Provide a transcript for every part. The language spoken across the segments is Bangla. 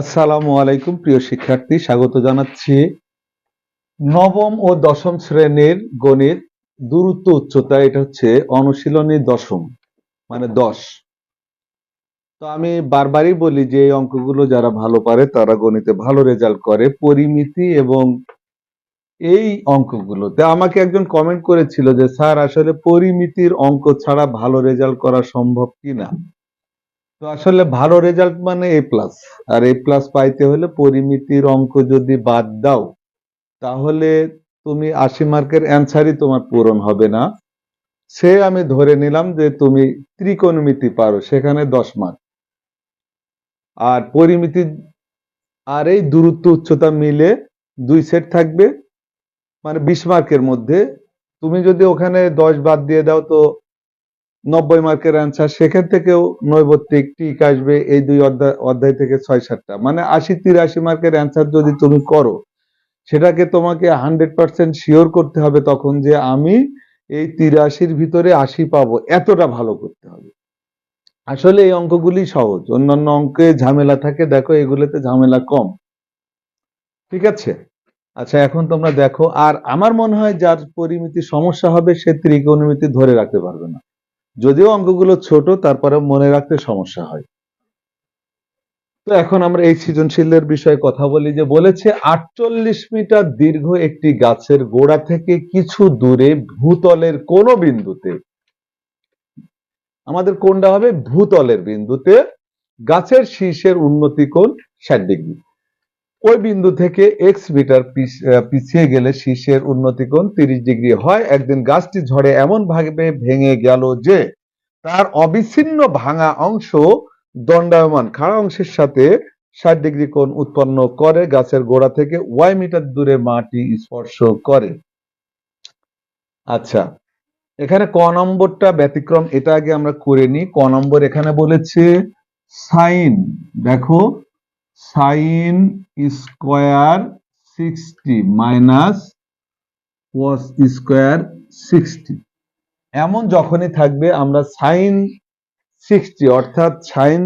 আসসালামু আলাইকুম, প্রিয় শিক্ষার্থী। স্বাগত জানাচ্ছি নবম ও দশম শ্রেণির গণিত দূরত্ব উচ্চতা, এটা হচ্ছে অনুশীলনী দশম মানে দশ। তো আমি বারবারই বলি যে এই অঙ্কগুলো যারা ভালো পারে, তারা গণিতে ভালো রেজাল্ট করে। পরিমিতি এবং এই অঙ্কগুলোতে আমাকে একজন কমেন্ট করেছিল যে, স্যার, আসলে পরিমিতির অঙ্ক ছাড়া ভালো রেজাল্ট করা সম্ভব কিনা? তো আসলে ভালো রেজাল্ট মানে এ প্লাস আর এ প্লাস পাইতে হলে পরিমিতির অঙ্ক যদি বাদ দাও, তাহলে তুমি আশি মার্কের অ্যান্সারই তোমার পূরণ হবে না। সে আমি ধরে নিলাম যে তুমি ত্রিকোণমিতি পারো, সেখানে দশ মার্ক আর পরিমিতি আর এই দূরত্ব উচ্চতা মিলে দুই সেট থাকবে। মানে বিশ মার্কের মধ্যে। তুমি যদি ওখানে দশ বাদ দিয়ে দাও তো নব্বই মার্কের অ্যান্সার সেখান থেকেও নৈবত্তিক টিক আসবে এই দুই অধ্যায় অধ্যায় থেকে ছয় সাতটা। মানে আশি তিরাশি মার্কের অ্যান্সার যদি তুমি করো, সেটাকে তোমাকে হান্ড্রেড পার্সেন্ট শিওর করতে হবে তখন যে আমি এই তিরাশির ভিতরে আশি পাবো। এতটা ভালো করতে হবে। আসলে এই অঙ্কগুলি সহজ। অন্যান্য অঙ্কে ঝামেলা থাকে, দেখো এগুলোতে ঝামেলা কম। ঠিক আছে? আচ্ছা এখন তোমরা দেখো, আর আমার মনে হয় যার পরিমিতি সমস্যা হবে, সে ত্রিকোণমিতি ধরে রাখতে পারবে না। যদিও অঙ্কগুলো ছোট, তারপরে মনে রাখতে সমস্যা হয়। তো এখন আমরা এই সৃজনশীলের বিষয়ে কথা বলি যে বলেছে, আটচল্লিশ মিটার দীর্ঘ একটি গাছের গোড়া থেকে কিছু দূরে ভূতলের কোন বিন্দুতে, আমাদের কোনটা হবে? ভূতলের বিন্দুতে, গাছের শীর্ষের উন্নতি কোণ ষাট ডিগ্রি। ওই বিন্দু থেকে এক্স মিটার পিছ- পিছিয়ে গেলে শীর্ষের উন্নতি কোণ তিরিশ ডিগ্রি হয়। একদিন গাছটি ঝড়ে এমন ভাবে ভেঙে গেল যে, তার অবিচ্ছিন্ন ভাঙা অংশ দণ্ডায়মান। খাড়া অংশের সাথে ষাট ডিগ্রি কোণ উৎপন্ন করে, গাছের গোড়া থেকে ওয়াই মিটার দূরে মাটি স্পর্শ করে। আচ্ছা এখানে ক নম্বরটা ব্যতিক্রম, এটা আগে আমরা করে নিই ক নম্বর এখানে বলেছে সাইন। দেখো sine square sixty minus cos square sixty এমন যখনই থাকবে আমরা সাইন সিক্সটি অর্থাৎ সাইন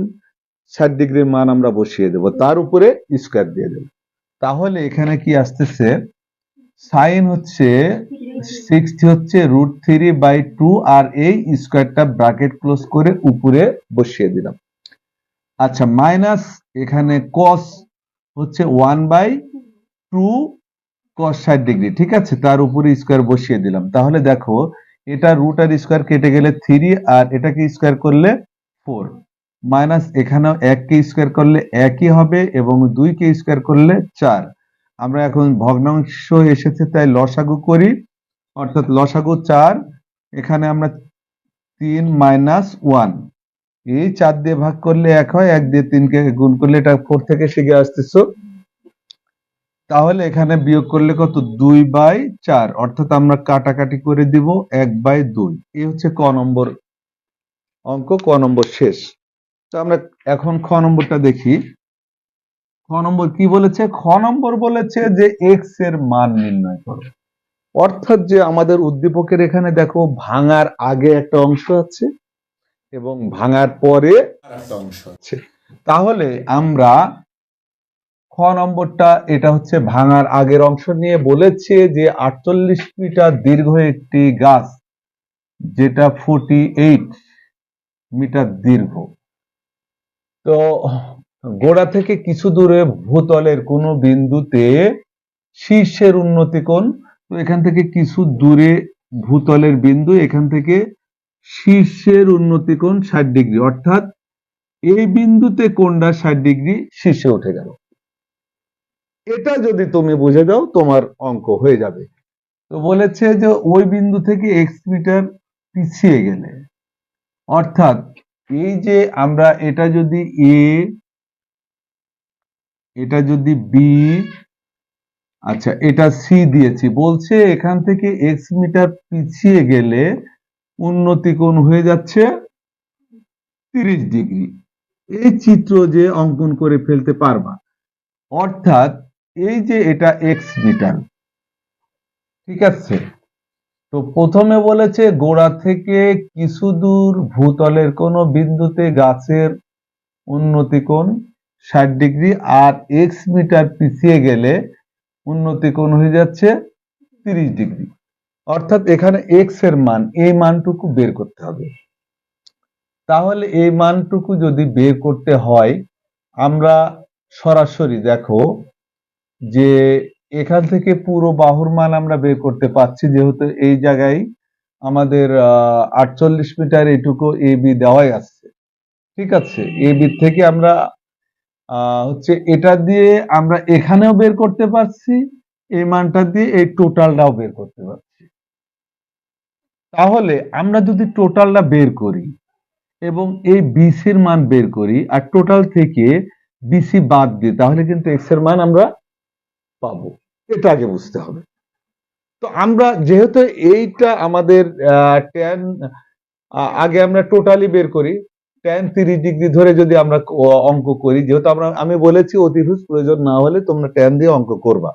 ষাট ডিগ্রির মান আমরা বসিয়ে দেব, তার উপরে স্কোয়ার দিয়ে দেব। তাহলে এখানে কি আসতেছে? সাইন হচ্ছে সিক্সটি হচ্ছে রুট থ্রি বাই টু আর এই স্কোয়ারটা ব্র্যাকেট ক্লোজ করে উপরে বসিয়ে দিলাম। আচ্ছা মাইনাস এখানে কস হচ্ছে ওয়ান বাই টু কস ষাট ডিগ্রি ঠিক আছে? তার উপরে স্কোয়ার বসিয়ে দিলাম। তাহলে দেখো, এটা রুট আর স্কোয়ার কেটে গেলে থ্রি আর এটাকে স্কোয়ার করলে ফোর মাইনাস এখানেও এককে স্কোয়ার করলে একই হবে এবং দুইকে স্কোয়ার করলে চার। আমরা এখন ভগ্নাংশ এসেছে, তাই লসাগু করি। অর্থাৎ লসাগু চার, এখানে আমরা তিন মাইনাস ওয়ান এই চার দিয়ে ভাগ করলে এক হয়, এক দিয়ে তিনকে গুণ করলে এটা ফোর থেকে শিখে আসতেছ। তাহলে এখানে বিয়োগ করলে কত? দুই বাই চার। অর্থাৎ আমরা কাটাকাটি করে দিব এক বাই দুই। এই হচ্ছে ক নম্বর অঙ্ক, ক নম্বর শেষ। তো আমরা এখন খ নম্বরটা দেখি। খ নম্বর কি বলেছে? খ নম্বর বলেছে যে এক্সের মান নির্ণয় করো। অর্থাৎ যে আমাদের উদ্দীপকের এখানে দেখো, ভাঙার আগে একটা অংশ আছে এবং ভাঙার পরে অংশ তাহলে আমরা খ নম্বরটা, এটা হচ্ছে ভাঙার আগের অংশ নিয়ে বলেছে যে আটচল্লিশ মিটার দীর্ঘ একটি গাছ যেটা ফোর্টি এইট মিটার দীর্ঘ। তো গোড়া থেকে কিছু দূরে ভূতলের কোনো বিন্দুতে শীর্ষের উন্নতি কোণ, তো এখান থেকে কিছু দূরে ভূতলের বিন্দু, এখান থেকে শীর্ষের উন্নতি কোণ ষাট ডিগ্রি। অর্থাৎ এই বিন্দুতে কোণটা ষাট ডিগ্রি শীর্ষে উঠে গেল। এটা যদি তুমি বুঝে দাও, তোমার অঙ্ক হয়ে যাবে। তো বলেছে যে ওই বিন্দু থেকে এক্স মিটার পিছিয়ে গেলে। অর্থাৎ এই যে আমরা এটা যদি এ এটা যদি বি আচ্ছা এটা সি দিয়েছি। বলছে এখান থেকে এক্স মিটার পিছিয়ে গেলে উন্নতি কোণ হয়ে যাচ্ছে? তিরিশ ডিগ্রি। এই চিত্র যে অঙ্কন করে ফেলতে পারবা। অর্থাৎ এই যে এটা এক্স মিটার ঠিক আছে? তো প্রথমে বলেছে গোড়া থেকে কিছু দূর ভূতলের কোনো বিন্দুতে গাছের উন্নতি কোণ ষাট ডিগ্রি, আর এক্স মিটার পিছিয়ে গেলে উন্নতি কোণ হয়ে যাচ্ছে তিরিশ ডিগ্রি। অর্থাৎ এখানে এক্সের মান, এই মানটুকু বের করতে হবে। তাহলে এই মানটুকু যদি বের করতে হয়, আমরা সরাসরি দেখো যে এখান থেকে পুরো বাহুর মান আমরা বের করতে পারছি, যেহেতু এই জায়গায় আমাদের আটচল্লিশ মিটার এটুকু এ, বি দেওয়াই আছে। ঠিক আছে? এ, বি থেকে আমরা হচ্ছে এটা দিয়ে আমরা এখানেও বের করতে পারছি, এই মানটা দিয়ে এই টোটালটাও বের করতে পারছি। তাহলে আমরা যদি টোটালটা বের করি এবং এই বিসির মান বের করি আর টোটাল থেকে বিসি বাদ দিই, তাহলে কিন্তু এক্সের মান আমরা পাবো। এটা আগে বুঝতে হবে। তো আমরা যেহেতু এইটা আমাদের ট্যান আগে আমরা টোটালি বের করি ট্যান তিরিশ ডিগ্রি ধরে যদি আমরা অঙ্ক করি, যেহেতু আমরা, আমি বলেছি অতিভুজ প্রয়োজন না হলে তোমরা ট্যান দিয়ে অঙ্ক করবা।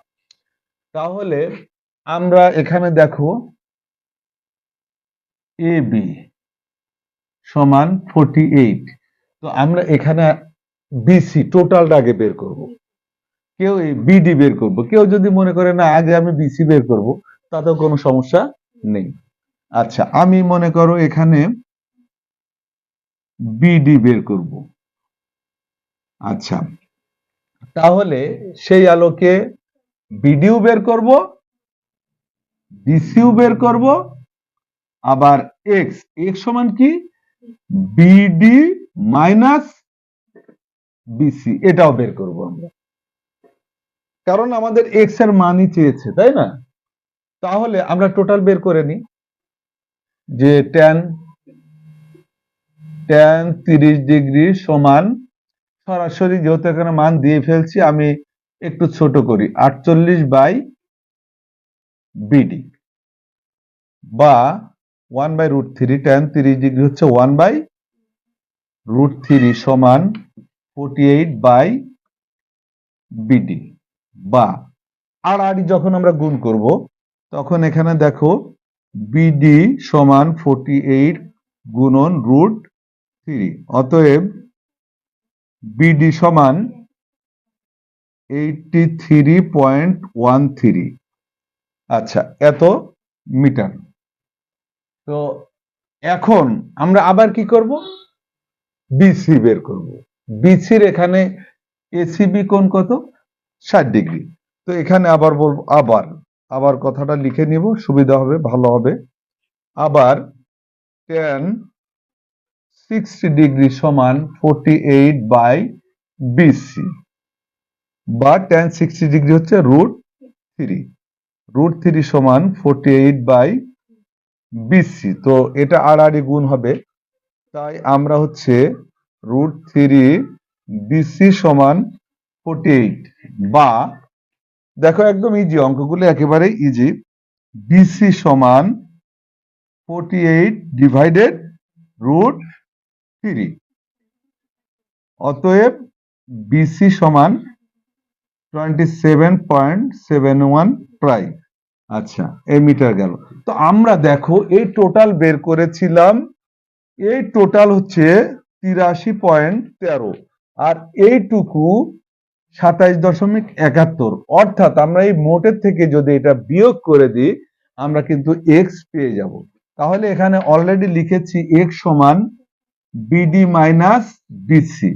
তাহলে আমরা এখানে দেখো এ বি সমান ফোরটি এইট তো আমরা এখানে বিসি টোটালটা আগে বের করব। কেউ বিডি বের করব। কেউ যদি মনে করে, না, আগে আমি বিসি বের করব, তাতেও কোনো সমস্যা নেই। আচ্ছা আমি মনে করো এখানে বিডি বের করব। আচ্ছা তাহলে সেই আলোকে বিডিও বের করব বিসিও বের করব আবার এক্স এক্স সমান কি? বিডি মাইনাস বিসি এটাও বের করব আমরা। কারণ আমাদের এক্সের মানই চেয়েছে, তাই না? তাহলে আমরা টোটাল বের করে নিই। যে ট্যান ট্যান তিরিশ ডিগ্রি সমান, সরাসরি যেহেতু এখানে মান দিয়ে ফেলছি, আমি একটু ছোট করি, আটচল্লিশ বাই বিডি বা one by root three tan তিরিশ ডিগ্রি হচ্ছে ওয়ান বাই রুট থ্রি সমান ফোরটি এইট বাই বিডি। বা আর আরই যখন আমরা গুণ করব, তখন এখানে দেখো বিডি সমান ফোরটি এইট গুণন রুট থ্রি। অতএব বিডি সমান eighty three point one three. আচ্ছা এত মিটার। তো এখন আমরা আবার কি করব? বিসি বের করব। বিসির এখানে এসিবি কোণ কত? ষাট ডিগ্রি। তো এখানে আবার বলব আবার। আবার কথাটা লিখে নিব, সুবিধা হবে, ভালো হবে। আবার টেন সিক্সটি ডিগ্রি সমান ফোরটি এইট বাই বিসি বা টেন সিক্সটি ডিগ্রি হচ্ছে রুট থ্রি রুট থ্রি সমান ফোরটি এইট বাই বিসি তো এটা আর আড়াআড়ি গুণ হবে। তাই আমরা হচ্ছে রুট থ্রি বিসি সমান ফোরটি এইট বা দেখো একদম ইজি অঙ্কগুলো একেবারে ইজি বিসি সমান forty eight divided root three অতএব বিসি সমান twenty seven point seven one প্রায় আচ্ছা এই মিটার গেল। তো আমরা দেখো, এই টোটাল বের করেছিলাম, এই টোটাল হচ্ছে তিরাশি পয়েন্ট তেরো, আর এইটুকু সাতাইশ দশমিক একাত্তর। অর্থাৎ আমরা এই মোটের থেকে যদি এটা বিয়োগ করে দিই, আমরা কিন্তু এক্স পেয়ে যাব। তাহলে এখানে অলরেডি লিখেছি এক্স সমান বিডি মাইনাস বিসি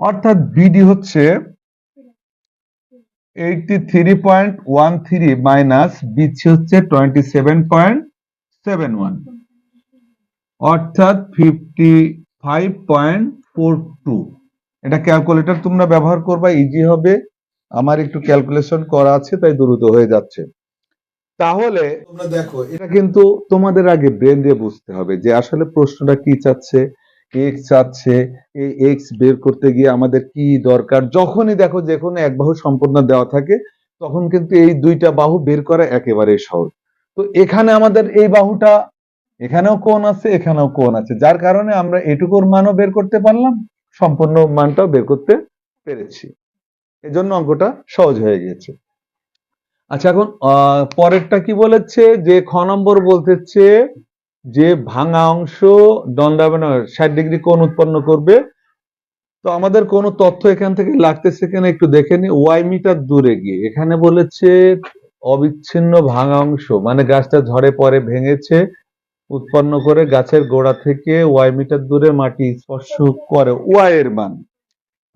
অর্থাৎ বিডি হচ্ছে eighty three point one three minus BC হচ্ছে twenty seven point seven one অর্থাৎ fifty five point four two এটা ক্যালকুলেটর তোমরা ব্যবহার করবা ইজি হবে। আমার একটু ক্যালকুলেশন করা আছে, তাই দ্রুত হয়ে যাচ্ছে। তাহলে তোমরা দেখো, এটা কিন্তু তোমাদের আগে ব্রেন দিয়ে বুঝতে হবে যে আসলে প্রশ্নটা কি চাচ্ছে। এক্স চাচ্ছে এই এক্স বের করতে গিয়ে আমাদের কি দরকার? যখনই দেখো যে কোনো এক বাহু সম্পূর্ণ দেওয়া থাকে, তখন কিন্তু এই দুইটা বাহু বের করা একেবারে সহজ। তো এখানে আমাদের এই বাহুটা, এখানেও কোণ আছে, এখানেও কোণ আছে। যার কারণে আমরা এটুকুর মানও বের করতে পারলাম, সম্পূর্ণ মানটাও বের করতে পেরেছি। এজন্য অঙ্কটা সহজ হয়ে গেছে আচ্ছা এখন পরেরটা কি বলেছে? যে খ নম্বর বলতেছে যে ভাঙা অংশ দণ্ডায়মান ষাট ডিগ্রি কোণ উৎপন্ন করবে, তো আমাদের কোনো তথ্য এখান থেকে লাগতেছে কিনা একটু দেখে নি ওয়াই মিটার দূরে গিয়ে, এখানে বলেছে অবিচ্ছিন্ন ভাঙা অংশ মানে গাছটা ঝড়ে পরে ভেঙেছে, উৎপন্ন করে গাছের গোড়া থেকে ওয়াই মিটার দূরে মাটি স্পর্শ করে। ওয়াই এর মান।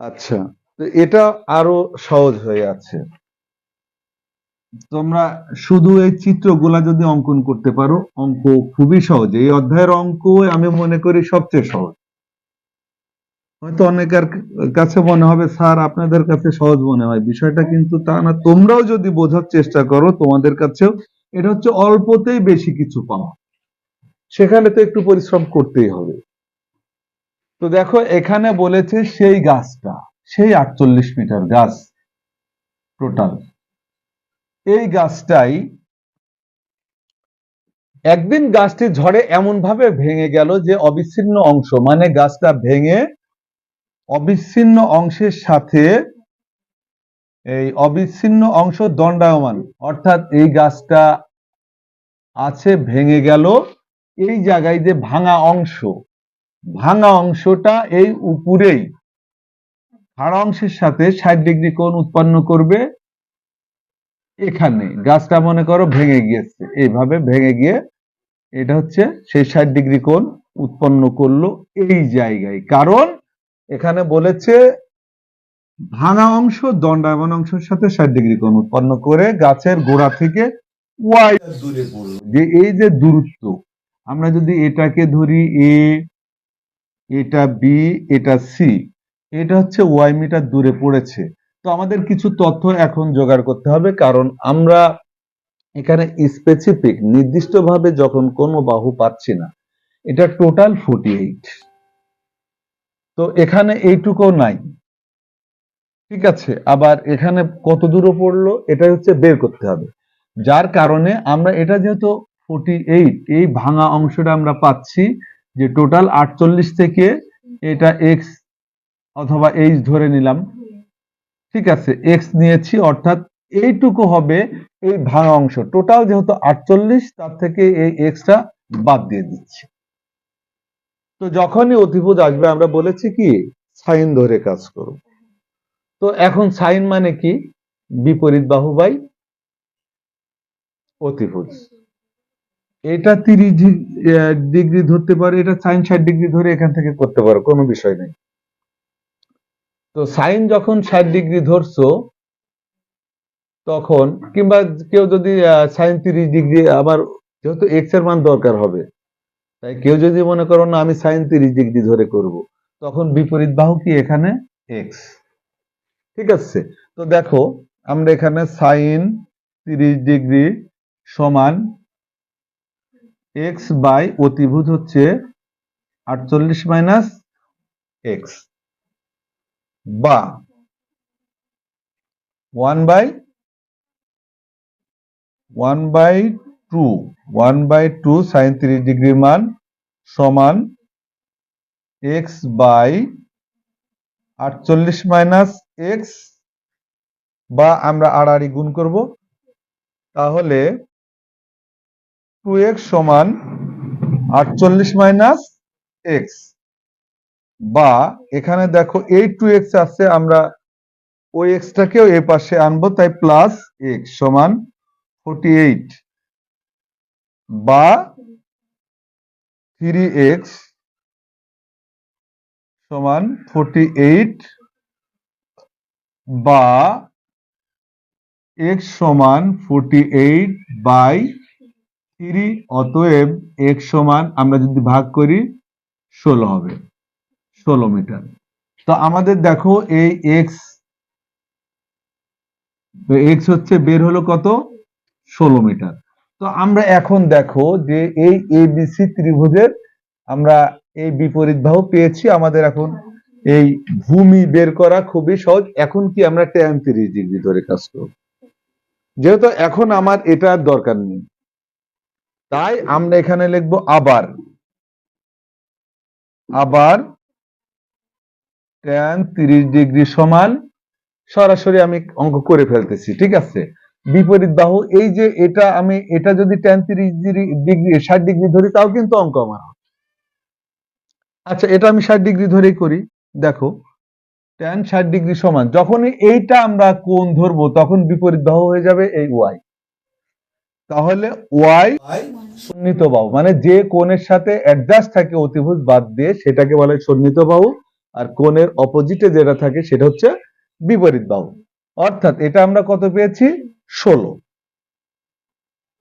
আচ্ছা তো এটা আরও সহজ হয়ে আছে। তোমরা শুধু এই চিত্রগুলা যদি অঙ্কন করতে পারো, অঙ্ক খুবই সহজ। এই অধ্যায়ের অঙ্ক আমি মনে করি সবচেয়ে সহজ। হয়তো অনেকের কাছে মনে হবে, স্যার, আপনাদের কাছে সহজ মনে হয়। বিষয়টা কিন্তু তা না। তোমরাও যদি বোঝার চেষ্টা করো, তোমাদের কাছেও এটা হচ্ছে অল্পতেই বেশি কিছু পাওয়া। সেখানে তো একটু পরিশ্রম করতেই হবে। তো দেখো, এখানে বলেছে সেই গাছটা, সেই আটচল্লিশ মিটার গাছ, টোটাল। এই গাছটাই একদিন গাছটি ঝড়ে এমন ভাবে ভেঙে গেল যে অবিচ্ছিন্ন অংশ মানে গাছটা ভেঙে অবিচ্ছিন্ন অংশের সাথে এই অবিচ্ছিন্ন অংশ দণ্ডায়মান, অর্থাৎ এই গাছটা আছে, ভেঙে গেল। এই জায়গায় যে ভাঙা অংশ, ভাঙা অংশটা এই উপরেই খাড়া অংশের সাথে ষাট ডিগ্রি কোণ উৎপন্ন করবে। এখানে। গাছটা মনে করো ভেঙে গিয়েছে। এইভাবে ভেঙে গিয়ে এটা হচ্ছে সেই ষাট ডিগ্রি কোণ উৎপন্ন করল এই জায়গায়। কারণ এখানে বলেছে ভাঙা অংশ দণ্ডায়মান অংশের সাথে ষাট ডিগ্রি কোণ উৎপন্ন করে গাছের গোড়া থেকে ওয়াই দূরে পড়ল। যে এই যে দূরত্ব আমরা যদি এটাকে ধরি এ এটা বি এটা সি এটা হচ্ছে ওয়াই মিটার দূরে পড়েছে। তো আমাদের কিছু তথ্য এখন জোগাড় করতে হবে, কারণ আমরা এখানে স্পেসিফিক নির্দিষ্টভাবে যখন কোনো বাহু পাচ্ছি না, এটা টোটাল ফোর্টি এইট তো এখানে এইটুকু নাই। ঠিক আছে, আবার এখানে কত দূরে পড়ল এটা হচ্ছে বের করতে হবে। যার কারণে আমরা, এটা যেহেতু ফোর্টি এইট এই ভাঙা অংশটা আমরা পাচ্ছি, যে টোটাল আটচল্লিশ থেকে এটা এক্স অথবা এইচ ধরে নিলাম। ঠিক আছে এক্স নিয়েছি, অর্থাৎ এইটুকু হবে এই ভাঙা অংশ। টোটাল যেহেতু আটচল্লিশ, তার থেকে এই এক্সটা বাদ দিয়ে দিচ্ছি। তো যখনই অতিভুজ আসবে, আমরা বলেছি কি? সাইন ধরে কাজ করব। তো এখন সাইন মানে কি? বিপরীত বাহু বাই অতিভুজ। এটা তিরিশ ডিগ্রি ধরতে পারো, এটা সাইন ষাট ডিগ্রি ধরে এখান থেকে করতে পারো, কোনো বিষয় নেই। তো সাইন যখন ষাট ডিগ্রি ধরছো, তখন কিংবা কেউ যদি সাইন তিরিশ ডিগ্রি, আবার যেহেতু এক্সের মান দরকার হবে, তাই কেউ যদি মনে করো না আমি সাইন তিরিশ ডিগ্রি ধরে করব, তখন বিপরীত বাহু কি এখানে? এক্স ঠিক আছে? তো দেখো, আমরা এখানে সাইন তিরিশ ডিগ্রি সমান এক্স বাই অতিভূত হচ্ছে আটচল্লিশ মাইনাস এক্স বা one by one by two one by two sine তিরিশ ডিগ্রির মান সমান এক্স বাই আটচল্লিশ মাইনাস এক্স বা আমরা আড়াআড়ি গুণ করব। তাহলে টু এক্স সমান আটচল্লিশ মাইনাস এক্স বা এখানে দেখো এই টু এক্স আছে, আমরা ওই এক্সটাকেও এ পাশে আনব, তাই প্লাস এক্স সমান ফোরটি এইট বা থ্রি এক্স সমান ফোরটি এইট বা এক্স সমান ফোরটি এইট বাই থ্রি অতএব এক্স সমান আমরা যদি ভাগ করি, ষোলো হবে। ষোলো মিটার তো আমাদের দেখো এই এক্স এক্স হচ্ছে বের হলো কত? ষোলো মিটার। তো আমরা এখন দেখো যে এই এবিসি ত্রিভুজের আমরা এই বিপরীত বাহু পেয়েছি। আমাদের এখন এই ভূমি বের করা খুবই সহজ। এখন কি আমরা ট্যান তিরিশ ডিগ্রি ধরে কাজ করব। যেহেতু এখন আমার এটা দরকার নেই। তাই আমরা এখানে লিখব আবার। আবার ট্যান তিরিশ ডিগ্রি সমান, সরাসরি আমি অঙ্ক করে ফেলতেছি, ঠিক আছে? বিপরীত বাহু, এই যে এটা আমি, এটা যদি ট্যান তিরিশ ডিগ্রি ষাট ডিগ্রি ধরি, তাও কিন্তু অঙ্ক আমার আচ্ছা এটা আমি ষাট ডিগ্রি ধরেই করি, দেখো ট্যান ষাট ডিগ্রি সমান, যখনই এইটা আমরা কোণ ধরবো, তখন বিপরীত বাহু হয়ে যাবে এই ওয়াই তাহলে ওয়াই সন্নিহিত বাহু মানে যে কোণের সাথে অ্যাডজাস্ট থাকে অতিভুজ বাদ দিয়ে, সেটাকে বলে সন্নিহিত বাহু। আর কোণের অপোজিটে যেটা থাকে সেটা হচ্ছে বিপরীত বাহু। অর্থাৎ এটা আমরা কত পেয়েছি? ষোলো।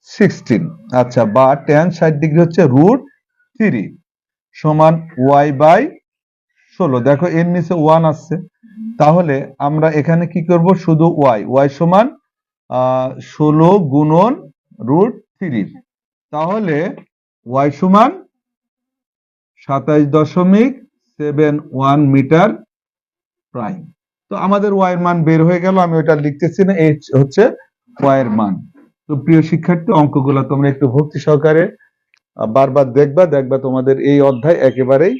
সিক্সটিন আচ্ছা বা টেন ষাট ডিগ্রি হচ্ছে রুট থ্রি সমান ওয়াই বাই ষোলো। দেখো, এর নিচে ওয়ান আসছে। তাহলে আমরা এখানে কি করব? শুধু ওয়াই ওয়াই সমান ষোলো গুণন রুট থ্রি তাহলে ওয়াই সমান সাতাইশ দশমিক সেভেন ওয়ান মিটার প্রাইম তো আমাদের ওয়াইয়ের মান বের হয়ে গেল, আমি ওটা লিখতেছি না, এই হচ্ছে ওয়াইয়ের মান। তো প্রিয় শিক্ষার্থী, অঙ্কগুলো তোমরা একটু ভক্তি সহকারে বারবার দেখবা দেখবা তোমাদের এই অধ্যায় একেবারেই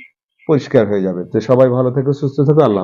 পরিষ্কার হয়ে যাবে। তো সবাই ভালো থেকো, সুস্থ থেকো, আল্লাহ।